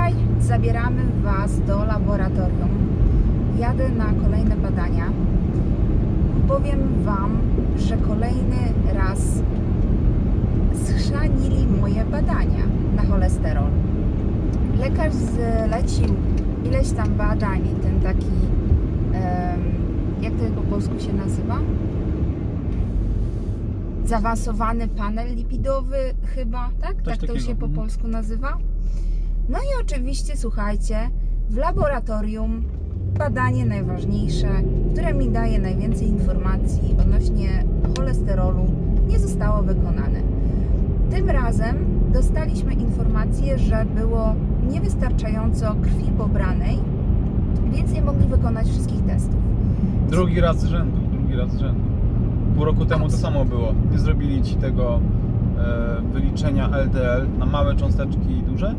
Dzisiaj zabieramy Was do laboratorium. Jadę na kolejne badania. Powiem Wam, że kolejny raz schrzanili moje badania na cholesterol. Lekarz zlecił ileś tam badań, ten taki, jak to po polsku się nazywa? Zaawansowany panel lipidowy chyba, tak? Coś tak to takiego, się po mhm. polsku nazywa. No i oczywiście, słuchajcie, w laboratorium badanie najważniejsze, które mi daje najwięcej informacji odnośnie cholesterolu, nie zostało wykonane. Tym razem dostaliśmy informację, że było niewystarczająco krwi pobranej, więc nie mogli wykonać wszystkich testów. Drugi raz z rzędu, drugi raz z rzędu. Pół roku temu to samo było. Nie zrobili ci tego e, wyliczenia LDL na małe cząsteczki i duże,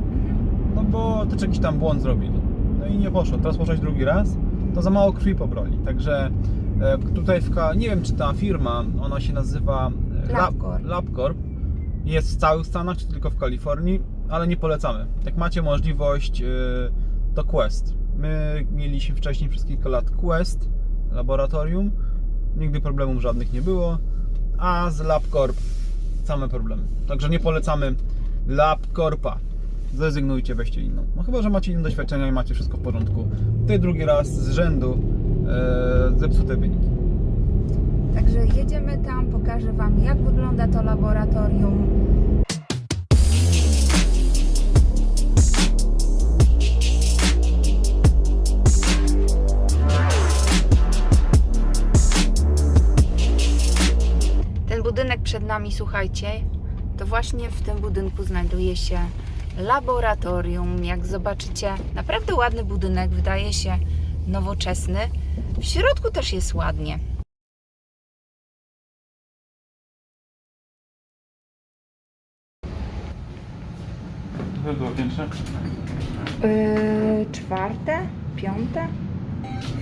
no bo też jakiś tam błąd zrobili. No i nie poszło. Teraz poszłeś drugi raz, to za mało krwi pobrali. Także e, tutaj w, nie wiem czy ta firma, ona się nazywa e, Lab- LabCorp. LabCorp. Jest w całych Stanach, czy tylko w Kalifornii, ale nie polecamy. Jak macie możliwość, e, to Quest. My mieliśmy wcześniej przez kilka lat Quest, laboratorium. Nigdy problemów żadnych nie było. A z LabCorp same problemy. Także nie polecamy LabCorpa. Zrezygnujcie, weźcie inną. No chyba, że macie inne doświadczenia i macie wszystko w porządku. Ty drugi raz z rzędu e, zepsute wyniki. Także jedziemy tam, pokażę Wam, jak wygląda to laboratorium. Ten budynek przed nami, słuchajcie, to właśnie w tym budynku znajduje się laboratorium. Jak zobaczycie, naprawdę ładny budynek, wydaje się nowoczesny. W środku też jest ładnie. To było pierwsze? Yy, czwarte, piąte.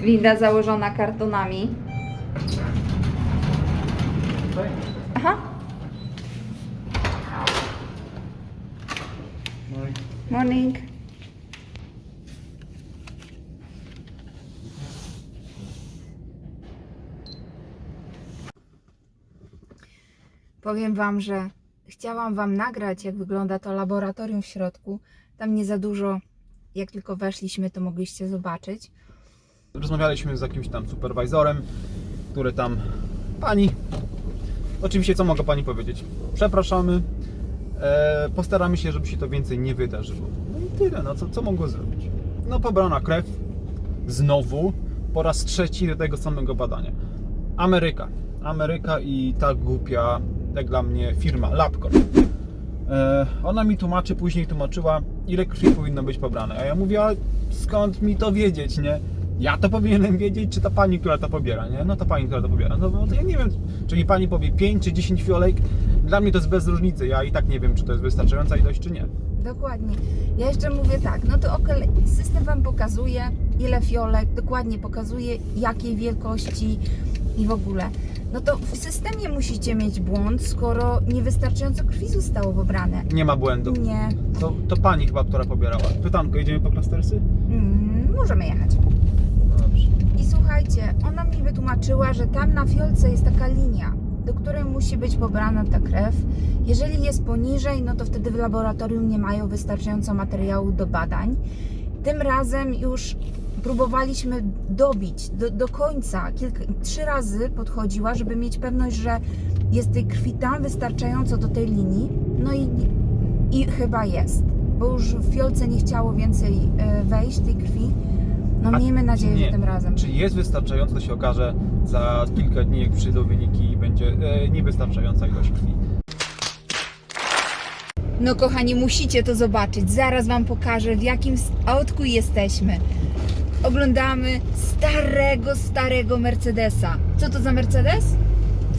Linda założona kartonami. Aha, No i morning. Powiem Wam, że chciałam Wam nagrać, jak wygląda to laboratorium w środku. Tam nie za dużo, jak tylko weszliśmy, to mogliście zobaczyć. rozmawialiśmy z jakimś tam superwajzorem, który tam pani. Oczywiście, co mogę pani powiedzieć? Przepraszamy. E, postaramy się, żeby się to więcej nie wydarzyło. No i tyle, no co, co mogło zrobić? No pobrana krew, znowu, po raz trzeci do tego samego badania. Ameryka. Ameryka i ta głupia, jak dla mnie, firma LabCorp. E, ona mi tłumaczy, później tłumaczyła, ile krwi powinno być pobrane. A ja mówię, skąd mi to wiedzieć, nie? Ja to powinienem wiedzieć, czy ta pani, która to pobiera, nie? No ta pani, która to pobiera. No, to ja nie wiem, czy mi pani powie 5 czy 10 fiolek. Dla mnie to jest bez różnicy. Ja i tak nie wiem, czy to jest wystarczająca ilość, czy nie. Dokładnie. Ja jeszcze mówię tak, no to okej, system Wam pokazuje, ile fiolek, dokładnie pokazuje, jakiej wielkości i w ogóle. No to w systemie musicie mieć błąd, skoro niewystarczająco krwi zostało pobrane. Nie ma błędu. Nie, To, to pani chyba, która pobierała. Pytanko, jedziemy po klastersy? mm, możemy jechać. Dobrze. I słuchajcie, ona mi wytłumaczyła, że tam na fiolce jest taka linia, do której musi być pobrana ta krew. Jeżeli jest poniżej, no to wtedy w laboratorium nie mają wystarczająco materiału do badań. Tym razem już próbowaliśmy dobić do, do końca. Kilka, trzy razy podchodziła, żeby mieć pewność, że jest tej krwi tam wystarczająco do tej linii. No i, i chyba jest, bo już w fiolce nie chciało więcej e, wejść tej krwi. No A miejmy nadzieję, nie. że tym razem. Czy jest wystarczająco, to się okaże za kilka dni, jak przyjdą wyniki i będzie e, niewystarczająca ilość krwi. No kochani, musicie to zobaczyć. Zaraz Wam pokażę, w jakim autku jesteśmy. Oglądamy starego, starego Mercedesa. Co to za Mercedes?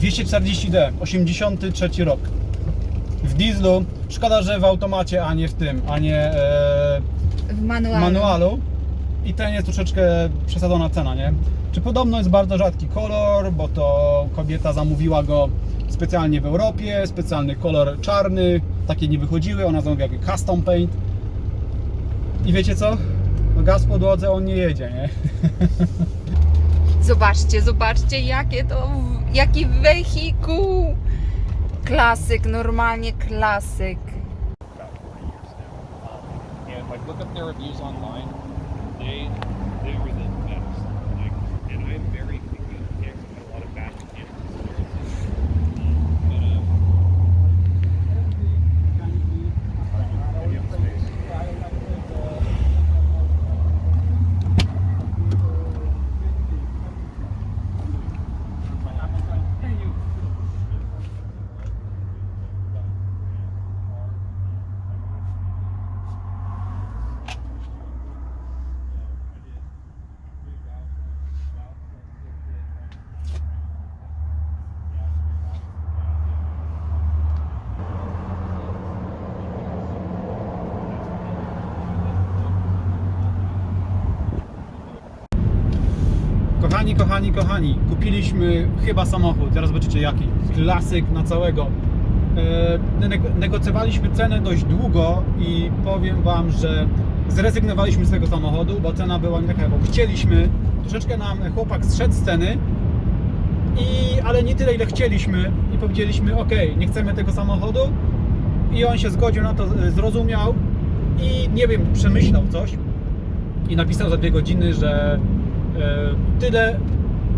240D, 83 rok. W dieslu, szkoda, że w automacie, a nie w tym, a nie e, W w manualu. manualu. I ten jest troszeczkę przesadzona cena, nie? Czy podobno jest bardzo rzadki kolor, bo to kobieta zamówiła go specjalnie w Europie, specjalny kolor czarny, takie nie wychodziły, ona zamówiła custom paint. I wiecie co? No gaz podłodze on nie jedzie, nie? Zobaczcie, zobaczcie, jakie to, jaki wehikuł. Klasyk, normalnie klasyk. like look up their reviews online. They Kochani, kochani, kochani, kupiliśmy chyba samochód, zaraz zobaczycie jaki. Klasyk na całego. E, neg- negocjowaliśmy cenę dość długo i powiem Wam, że zrezygnowaliśmy z tego samochodu, bo cena była nie taka, bo chcieliśmy. Troszeczkę nam chłopak zszedł z ceny, i, ale nie tyle ile chcieliśmy i powiedzieliśmy ok, nie chcemy tego samochodu i on się zgodził na to, e, zrozumiał i nie wiem, przemyślał coś i napisał za dwie godziny, że tyle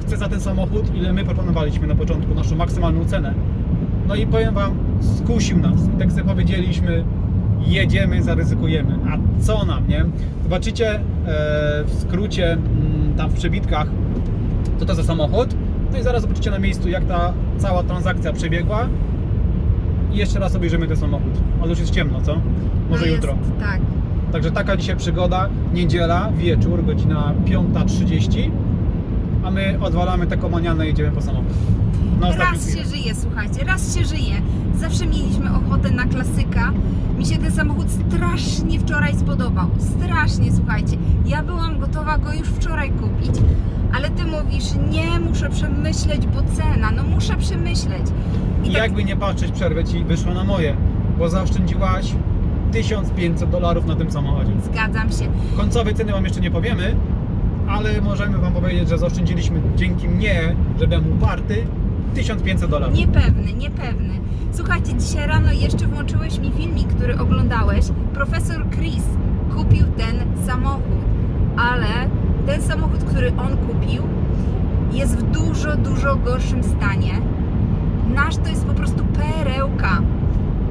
chce za ten samochód, ile my proponowaliśmy na początku, naszą maksymalną cenę. No i powiem Wam, skusił nas. I tak sobie powiedzieliśmy, jedziemy, zaryzykujemy. A co nam, nie? Zobaczycie e, w skrócie, mm, tam w przebitkach, co to za samochód. No i zaraz zobaczycie na miejscu, jak ta cała transakcja przebiegła. I jeszcze raz obejrzymy ten samochód. Ale już jest ciemno, co? Może No jutro. Jest, tak. Także taka dzisiaj przygoda, niedziela, wieczór, godzina 5.30, a my odwalamy taką manianę i jedziemy po samochód. Na Raz chwilę. się żyje, słuchajcie, raz się żyje. Zawsze mieliśmy ochotę na klasyka. Mi się ten samochód strasznie wczoraj spodobał. Strasznie, słuchajcie. Ja byłam gotowa go już wczoraj kupić. Ale ty mówisz, nie, muszę przemyśleć, bo cena, no muszę przemyśleć. I tak- jakby nie patrzeć, przerwę Ci wyszło na moje, bo zaoszczędziłaś 1500 dolarów na tym samochodzie. Zgadzam się. Końcowej ceny Wam jeszcze nie powiemy, ale możemy Wam powiedzieć, że zaoszczędziliśmy dzięki mnie, że byłem uparty, 1500 dolarów. Niepewny, niepewny. Słuchajcie, dzisiaj rano jeszcze włączyłeś mi filmik, który oglądałeś. Profesor Chris kupił ten samochód, ale ten samochód, który on kupił, jest w dużo, dużo gorszym stanie. Nasz to jest po prostu perełka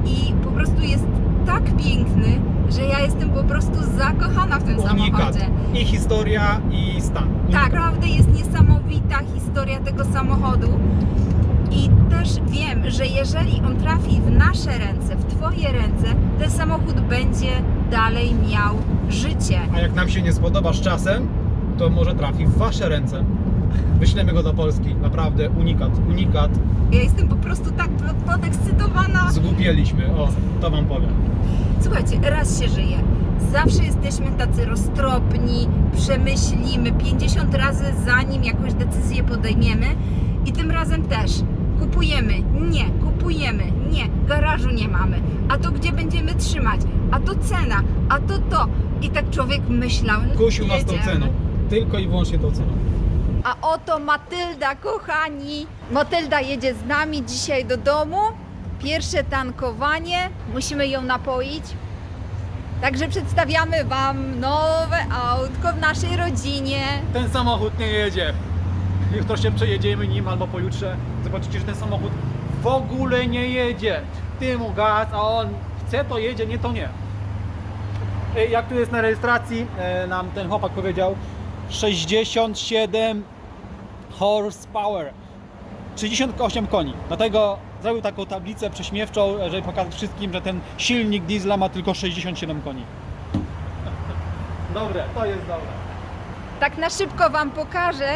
i po prostu jest tak piękny, że ja jestem po prostu zakochana w tym Unikat. samochodzie. I historia, i stan. Tak, naprawdę jest niesamowita historia tego samochodu. I też wiem, że jeżeli on trafi w nasze ręce, w Twoje ręce, ten samochód będzie dalej miał życie. A jak nam się nie spodoba z czasem, to może trafi w Wasze ręce. Wyślemy go do Polski. Naprawdę unikat, unikat. Ja jestem po prostu tak podekscytowana. Zgubieliśmy. O, to Wam powiem. Słuchajcie, raz się żyje. Zawsze jesteśmy tacy roztropni, przemyślimy 50 razy zanim jakąś decyzję podejmiemy i tym razem też kupujemy, nie, kupujemy, nie, garażu nie mamy, a to gdzie będziemy trzymać, a to cena, a to to. I tak człowiek myślał. Kusił nas tą jedziemy. ceną. Tylko i wyłącznie tą ceną. A oto Matylda, kochani. Matylda jedzie z nami dzisiaj do domu. Pierwsze tankowanie. Musimy ją napoić. Także przedstawiamy Wam nowe autko w naszej rodzinie. Ten samochód nie jedzie. Jutro się przejedziemy nim albo pojutrze. Zobaczycie, że ten samochód w ogóle nie jedzie. Ty mu gaz, a on chce to jedzie, nie to nie. Ej, Jak tu jest na rejestracji, e, nam ten chłopak powiedział 67 horsepower. 68 koni. Dlatego zrobił taką tablicę prześmiewczą, żeby pokazać wszystkim, że ten silnik diesla ma tylko 67 koni. Dobre, to jest dobre. Tak na szybko Wam pokażę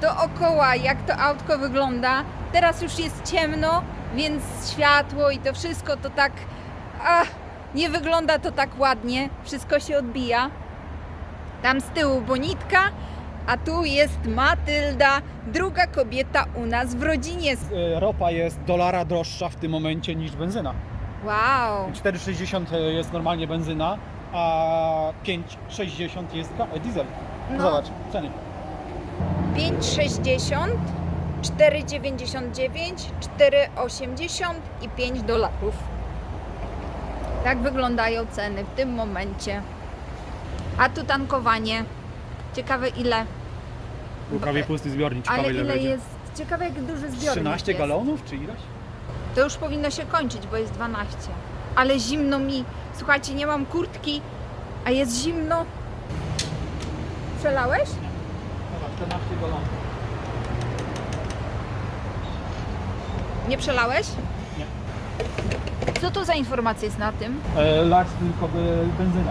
dookoła, jak to autko wygląda. Teraz już jest ciemno, więc światło i to wszystko to tak. Ach, nie wygląda to tak ładnie. Wszystko się odbija. Tam z tyłu Bonitka, a tu jest Matylda, druga kobieta u nas w rodzinie. E, ropa jest dolara droższa w tym momencie niż benzyna. Wow! 4,60 jest normalnie benzyna, a 5,60 jest diesel. No. Zobacz, ceny. 5,60, 4,99, 4,80 i 5 dolarów. Tak wyglądają ceny w tym momencie. A tu tankowanie. Ciekawe ile. Prawie pusty zbiornik, ciekawe Ale ile, ile będzie. jest. Ciekawe jak duży zbiornik 13 jest. galonów czy ileś? To już powinno się kończyć, bo jest 12. Ale zimno mi. Słuchajcie, nie mam kurtki, a jest zimno. Przelałeś? Zobacz, 14 galonów. Nie przelałeś? Nie. Co to za informacja jest na tym? E, lać tylko by benzyna.